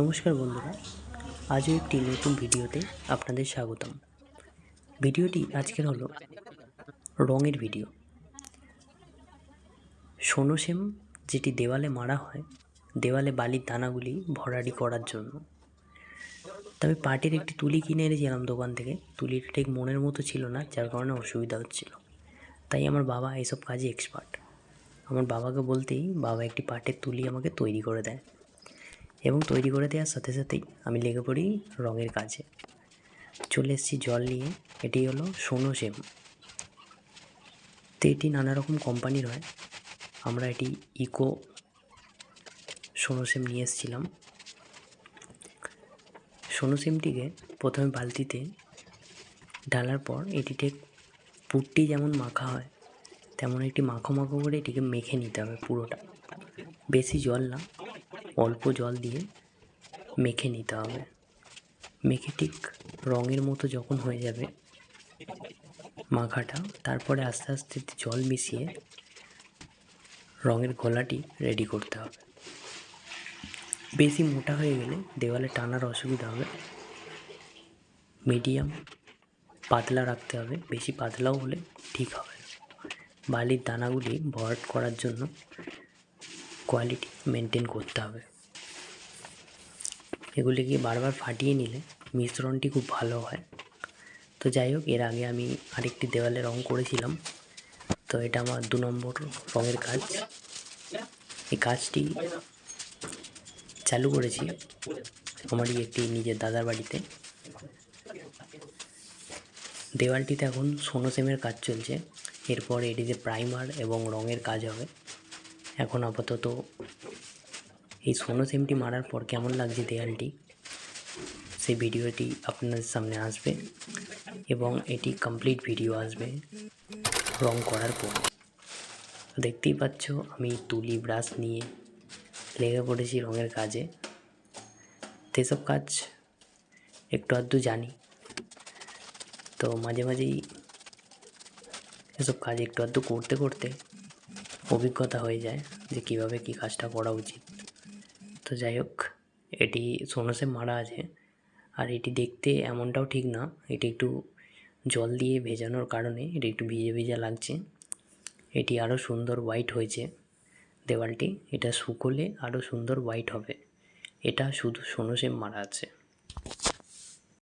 নমস্কার বন্ধুরা, আজও একটি নতুন ভিডিওতে আপনাদের স্বাগতম। ভিডিওটি আজকের হলো রঙের ভিডিও। সোনোসেম যেটি দেওয়ালে মারা হয়, দেওয়ালে বালির দানাগুলি ভরাটি করার জন্য। তবে পাটের একটি তুলি কিনে এনেছিলাম দোকান থেকে, তুলিটা ঠিক মনের মতো ছিল না, যার কারণে অসুবিধা হচ্ছিল। তাই আমার বাবা এইসব কাজে এক্সপার্ট আমার বাবাকে বলতেই বাবা একটি পাটের তুলি আমাকে তৈরি করে দেয়। এবং তৈরি করে দেওয়ার সাথে সাথেই আমি লেগে পড়ি রঙের কাজে। চলে এসেছি জল নিয়ে, এটি হলো সোনো সেম তো এটি নানা রকম কোম্পানির হয়। আমরা এটি ইকো সোনো সেম নিয়ে এসেছিলাম। সোনো সেমটিকে প্রথমে বালতিতে ঢালার পর এটি ঠিক পুটটি যেমন মাখা হয়, তেমন একটি মাখো মাখো করে এটিকে মেখে নিতে হবে পুরোটা। বেশি জল না। অল্প জল দিয়ে মেখে নিতে হবে। মেখে ঠিক রঙের মতো যখন হয়ে যাবে মাখাটা, তারপরে আস্তে আস্তে জল মিশিয়ে রঙের গোলাটি রেডি করতে হবে। বেশি মোটা হয়ে গেলে দেওয়ালে টানার অসুবিধা হবে। মিডিয়াম পাতলা রাখতে হবে, বেশি পাতলাও হলে ঠিক হবে। বালির দানাগুলি ভরাট করার জন্য কোয়ালিটি মেনটেন করতে হবে। এগুলিকে বারবার ফাটিয়ে নিলে মিশ্রণটি খুব ভালো হয়। তো যাই হোক, এর আগে আমি আরেকটি দেওয়ালে রং করেছিলাম। তো এটা আমার দু নম্বর রঙের কাজ। এই কাজটি চালু করেছি আমারই একটি নিজের দাদার বাড়িতে। দেওয়ালটিতে এখন সোনো সেমের কাজ চলছে। এরপর এটিতে প্রাইমার এবং রঙের কাজ হবে। এখন আপাতত এই সোনো সেমটি মারার পর কেমন লাগছে দেয়ালটি? সেই ভিডিওটি আপনাদের সামনে আসবে এবং এটি কমপ্লিট ভিডিও আসবে রং করার পর। দেখতেই পাচ্ছ, আমি তুলি ব্রাশ নিয়ে লেগে পড়েছি রঙের কাজে। তো এসব কাজ একটু আধটু জানি। তো মাঝে মাঝেই এসব কাজ একটু আধটু করতে করতে অভিজ্ঞতা হয়ে যায় যে কীভাবে কী কাজটা করা উচিত। তো যাই হোক। এটি সোনসে মারা আছে। আর এটি দেখতে এমনটাও ঠিক না। এটি একটু জল দিয়ে ভেজানোর কারণে এটি একটু ভিজে ভিজে লাগছে। এটি আরও সুন্দর হোয়াইট হয়েছে দেওয়ালটি। এটা শুকোলে আরও সুন্দর হোয়াইট হবে। এটা শুধু সোনসেম মারা আছে।